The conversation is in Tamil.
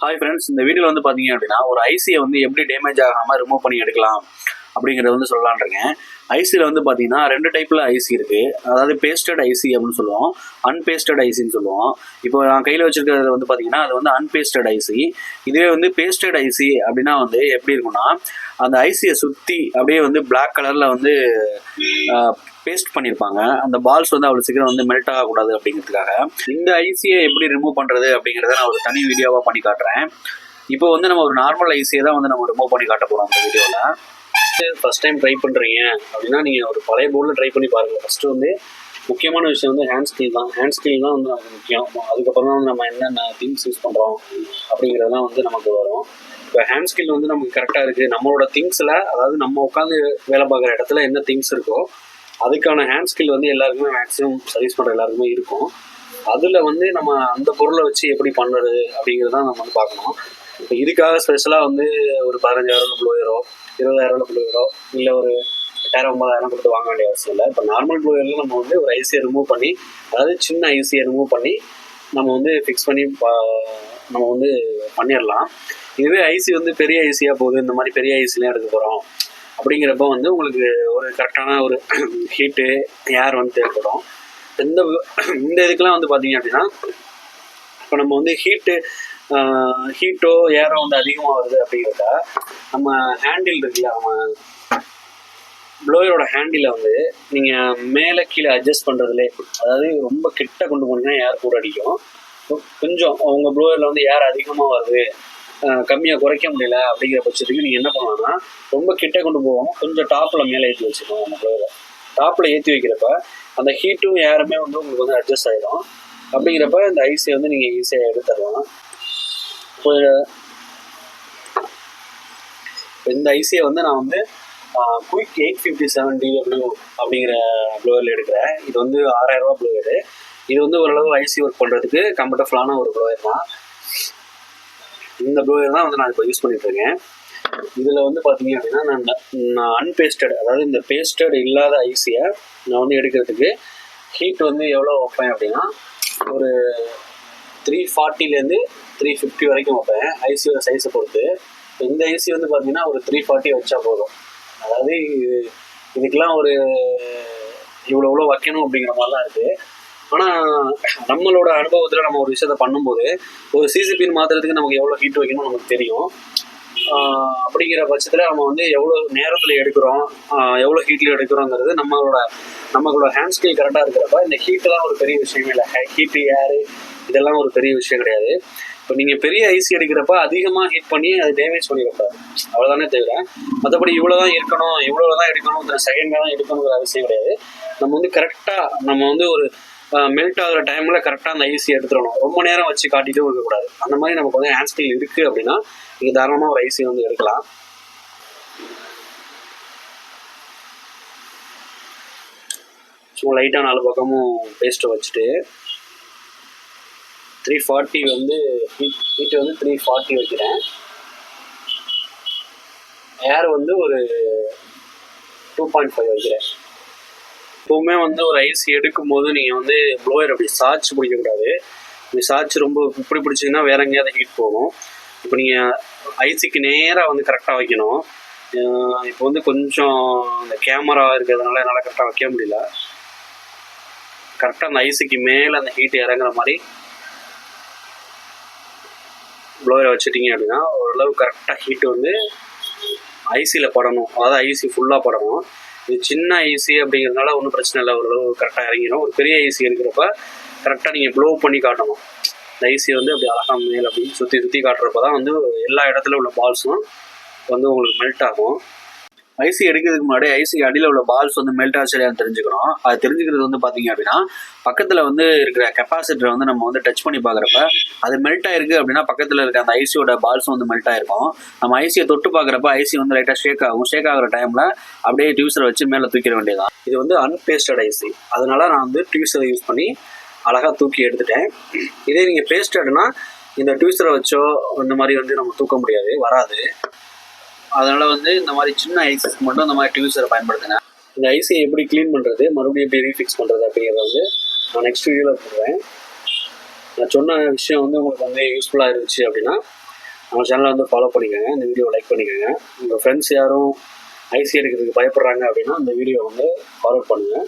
ஹாய் ஃப்ரெண்ட்ஸ் இந்த வீடியோவில் வந்து பார்த்தீங்க அப்படின்னா ஒரு ஐசியை வந்து எப்படி டேமேஜ் ஆகாமல் ரிமூவ் பண்ணி எடுக்கலாம்? அப்படிங்கிறத வந்து சொல்லலான் இருக்கேன். ஐசியில் வந்து பார்த்தீங்கன்னா ரெண்டு டைப்பில் ஐசி இருக்குது அதாவது பேஸ்டட் ஐசி அப்படின்னு சொல்லுவோம். அன்பேஸ்டட் ஐசின்னு சொல்லுவோம். இப்போ நான் கையில் வச்சுருக்கிறது வந்து பார்த்தீங்கன்னா அது வந்து அன்பேஸ்டட் ஐசி இதுவே வந்து பேஸ்டட் ஐசி அப்படின்னா வந்து எப்படி இருக்கும்னா அந்த ஐசியை சுற்றி அப்படியே வந்து பிளாக் கலரில் வந்து பேஸ்ட் பண்ணியிருப்பாங்க அந்த பால்ஸ் வந்து அவ்வளோ சீக்கிரம் வந்து மெல்ட் ஆகக்கூடாது அப்படிங்கிறதுக்காக. இந்த ஐசியை எப்படி ரிமூவ் பண்ணுறது அப்படிங்கிறத நான் ஒரு தனி வீடியோவாக பண்ணி காட்டுறேன். இப்போ வந்து நம்ம ஒரு நார்மல் ஐசியை தான் வந்து நம்ம ரிமூவ் பண்ணி காட்ட போகிறோம் அந்த வீடியோவில் ஃபஸ்ட் டைம் ட்ரை பண்ணுறீங்க அப்படின்னா நீங்கள் ஒரு பழைய போர்டில் ட்ரை பண்ணி பாருங்கள் ஃபஸ்ட்டு வந்து முக்கியமான விஷயம் வந்து ஹேண்ட் ஸ்கில் தான். ஹேண்ட் ஸ்கில் தான் வந்து நமக்கு முக்கியம். அதுக்கப்புறம் தான் நம்ம என்னென்ன திங்ஸ் யூஸ் பண்ணுறோம் அப்படிங்கிறதெல்லாம் வந்து நமக்கு வரும். இப்போ ஹேண்ட் ஸ்கில் வந்து நமக்கு கரெக்டாக இருக்குது நம்மளோட திங்ஸில் அதாவது நம்ம உட்காந்து வேலை பார்க்குற இடத்துல என்ன திங்ஸ் இருக்கோ அதுக்கான ஹேண்ட் ஸ்கில் வந்து எல்லாருக்குமே மேக்ஸிமம் சர்வீஸ் பண்ணுற எல்லாருக்குமே இருக்கும். அதில் வந்து நம்ம அந்த பொருளை வச்சு எப்படி பண்ணுறது அப்படிங்கிறத நம்ம வந்து பார்க்கணும். இப்போ இதுக்காக ஸ்பெஷலாக வந்து ஒரு பதினஞ்சாயிரம் ப்ளோயரோ இருபதாயிரம் ப்ளோயரோ இல்லை ஒரு எட்டாயிரம் ஒன்பதாயிரம் கொடுத்து வாங்க வேண்டிய அவசியம் இல்லை. இப்போ நார்மல் ப்ளோயரில் நம்ம வந்து ஒரு ஐசியை ரிமூவ் பண்ணி அதாவது சின்ன ஐசியை ரிமூவ் பண்ணி நம்ம வந்து ஃபிக்ஸ் பண்ணி பா- நம்ம வந்து பண்ணிடலாம் இதுவே ஐசி வந்து பெரிய ஐசியாக போகுது. இந்த மாதிரி பெரிய ஐசிலாம் எடுக்க போகிறோம் அப்படிங்கிறப்ப வந்து உங்களுக்கு ஒரு கரெக்டான ஒரு ஹீட்டு ஏர் வந்து தேவைப்படும். இந்த இந்த இதுக்கெலாம் வந்து பார்த்தீங்க அப்படின்னா இப்போ நம்ம வந்து ஹீட்டு ஹீட்டோ ஏரோ வந்து அதிகமாக வருது அப்படிங்கிறதா நம்ம ஹேண்டில் இருக்குல்ல நம்ம ப்ளோயரோட ஹேண்டிலை வந்து நீங்கள் மேலே கீழே அட்ஜஸ்ட் பண்ணுறதுலே அதாவது ரொம்ப கிட்ட கொண்டு போனீங்கன்னா ஏர் கூட அடிக்கும். கொஞ்சம் உங்கள் ப்ளோயரில் வந்து ஏர் அதிகமாக வருது கம்மியாக குறைக்க முடியல அப்படிங்கிற பட்சத்துக்கு நீங்கள் என்ன பண்ணலாம்னா ரொம்ப கிட்ட கொண்டு போவோம் கொஞ்சம் டாப்பில் மேலே ஏற்றி வச்சுக்கோங்க உங்கள் ப்ளோயரை டாப்பில் ஏற்றி வைக்கிறப்ப அந்த ஹீட்டும் ஏருமே வந்து உங்களுக்கு வந்து அட்ஜஸ்ட் ஆகிடும் அப்படிங்கிறப்ப இந்த ஐஸை வந்து நீங்கள் ஈஸியாக எடுத்துடலாம். இந்த ஐசியை வந்து நான் வந்து quick eight fifty seven DW அப்படிங்கிற ப்ளோவரில் எடுக்கிறேன். இது வந்து ஆறாயிரரூபா ப்ளோயரு இது வந்து ஓரளவு ஐசி ஒர்க் பண்ணுறதுக்கு கம்ஃபர்டபுளான ஒரு ப்ளோயர் தான். இந்த ப்ளோயர் தான் வந்து நான் இப்போ யூஸ் பண்ணிகிட்ருக்கேன் இதில் வந்து பார்த்தீங்க அப்படின்னா நான் நான் அன்பேஸ்டட் அதாவது இந்த பேஸ்டட் இல்லாத ஐசியை நான் வந்து எடுக்கிறதுக்கு ஹீட் வந்து எவ்வளோ வைப்பேன் அப்படின்னா ஒரு த்ரீ ஃபார்ட்டிலேருந்து த்ரீ ஃபிஃப்டி வரைக்கும் வைப்பேன் ஐசியோட சைஸை பொறுத்து. இந்த ஐசி வந்து பார்த்தீங்கன்னா ஒரு த்ரீ ஃபார்ட்டி வச்சா போதும். அதாவது இது- இதுக்கெல்லாம் ஒரு இவ்வளோ இவ்வளோ வைக்கணும் அப்படிங்கிற மாதிரிலாம் இருக்குது ஆனால் நம்மளோட அனுபவத்தில் நம்ம ஒரு விஷயத்த பண்ணும்போது ஒரு சிசிபின்னு மாற்றுறதுக்கு நமக்கு எவ்வளோ ஹீட் வைக்கணும் நமக்கு தெரியும். அப்படிங்கிற பட்சத்தில் நம்ம வந்து எவ்வளோ நேரத்தில் எடுக்கிறோம் எவ்வளோ ஹீட்டில் எடுக்கிறோங்கிறது நம்மளோட நம்மளோட ஹேண்ட் ஸ்கில் கரெக்டாக இருக்கிறப்ப இந்த ஹீட்டெல்லாம் ஒரு பெரிய விஷயமே இல்லை. ஹீட்டு ஏரு இதெல்லாம் ஒரு பெரிய விஷயம் கிடையாது. இப்போ நீங்கள் பெரிய ஐசி எடுக்கிறப்ப அதிகமாக ஹிட் பண்ணி அது டேமேஜ் பண்ணிடக்கூடாது அவ்வளோதானே தவிர மற்றபடி இவ்வளோ தான் இருக்கணும் இவ்வளோ தான் எடுக்கணும் இத்தனை செகண்டாக தான் எடுக்கணுங்கிற அவசியம் கிடையாது. நம்ம வந்து கரெக்டாக நம்ம வந்து ஒரு மெல்ட் ஆகிற டைமில் கரெக்டாக அந்த ஐசி எடுத்துடணும். ரொம்ப நேரம் வச்சு காட்டிட்டும் இருக்கக்கூடாது. அந்த மாதிரி நமக்கு வந்து ஹேண்ட் ஸ்கில் இருக்குது அப்படின்னா நீங்கள் தாராளமாக ஒரு ஐசி வந்து எடுக்கலாம். சும்மா லைட்டாக நாலு பக்கமும் பேஸ்ட்டை வச்சுட்டு த்ரீ ஃபார்ட்டி வந்து ஹீட் வந்து த்ரீ ஃபார்ட்டி வைக்கிறேன். ஏர் வந்து ஒரு டூ பாயிண்ட் ஃபைவ் வைக்கிறேன். எப்பவுமே வந்து ஒரு ஐஸ் எடுக்கும் போது நீங்கள் வந்து ப்ளோயர் அப்படி சாய்ச்சி பிடிக்கக்கூடாது. இப்படி சாய்ச்சி ரொம்ப இப்படி பிடிச்சிங்கன்னா வேற எங்கேயாவது ஹீட் போகும். இப்போ நீங்கள் ஐஸுக்கு நேராக வந்து கரெக்டாக வைக்கணும். இப்போ வந்து கொஞ்சம் இந்த கேமரா இருக்கிறதுனால என்னால் கரெக்டாக வைக்க முடியல. கரெக்டாக அந்த ஐஸுக்கு மேலே அந்த ஹீட் இறங்குற மாதிரி ப்ளோவரை வச்சுட்டீங்க அப்படின்னா ஓரளவு கரெக்டாக ஹீட் வந்து ஐசியில் படணும். அதாவது ஐசி ஃபுல்லாக படணும். இது சின்ன ஐசி அப்படிங்கிறதுனால ஒன்றும் பிரச்சனை இல்லை. ஓரளவு கரெக்டாக இறங்கிடும். ஒரு பெரிய ஐசி இருக்கிறப்ப கரெக்டாக நீங்கள் ப்ளோ பண்ணி காட்டணும். இந்த ஐசி வந்து அப்படி அழகாக மேல் அப்படின்னு சுற்றி சுற்றி காட்டுறப்ப தான் வந்து எல்லா இடத்துல உள்ள பால்ஸும் வந்து உங்களுக்கு மெல்ட் ஆகும். ஐசி எடுக்கிறதுக்கு முன்னாடி ஐசி அடியில் உள்ள பால்ஸ் வந்து மெல்ட் ஆச்சு தெரிஞ்சுக்கணும். அது தெரிஞ்சுக்கிறது வந்து பார்த்தீங்க அப்படின்னா பக்கத்தில் வந்து இருக்கிற கெப்பாசிட்டரை வந்து நம்ம வந்து டச் பண்ணி பார்க்குறப்ப அது மெல்ட் ஆயிருக்கு அப்படின்னா பக்கத்தில் இருக்க அந்த ஐசியோட பால்ஸும் வந்து மெல்ட் ஆயிருக்கும். நம்ம ஐசியை தொட்டு பார்க்குறப்ப ஐசி வந்து லைட்டாக ஷேக் ஆகும். ஷேக் ஆகிற டைமில் அப்படியே டியூசரை வச்சு மேலே தூக்கிட வேண்டியதான் இது வந்து அன்பேஸ்டட் ஐசி அதனால நான் வந்து டியூசரை யூஸ் பண்ணி அழகாக தூக்கி எடுத்துட்டேன். இதே நீங்கள் பேஸ்டட்னா இந்த டியூசரை வச்சோ இந்த மாதிரி வந்து நம்ம தூக்க முடியாது. வராது. அதனால வந்து இந்த மாதிரி சின்ன ஐஸஸ்க்கு மட்டும் இந்த மாதிரி டியூசரை பயன்படுத்துங்க இந்த ஐசியை எப்படி க்ளீன் பண்ணுறது மறுபடியும் எப்படி ரீஃபிக்ஸ் பண்ணுறது அப்படிங்கிறத வந்து நான் நெக்ஸ்ட் வீடியோவில் போடுவேன் நான் சொன்ன விஷயம் வந்து உங்களுக்கு வந்து யூஸ்ஃபுல்லாக இருந்துச்சு அப்படின்னா நம்ம சேனலை வந்து ஃபாலோ பண்ணிக்கோங்க. இந்த வீடியோ லைக் பண்ணிக்கோங்க. உங்கள் ஃப்ரெண்ட்ஸ் யாரும் ஐசி எடுக்கிறதுக்கு பயப்படுறாங்க அப்படின்னா இந்த வீடியோ வந்து ஃபார்வர்ட் பண்ணுங்கள்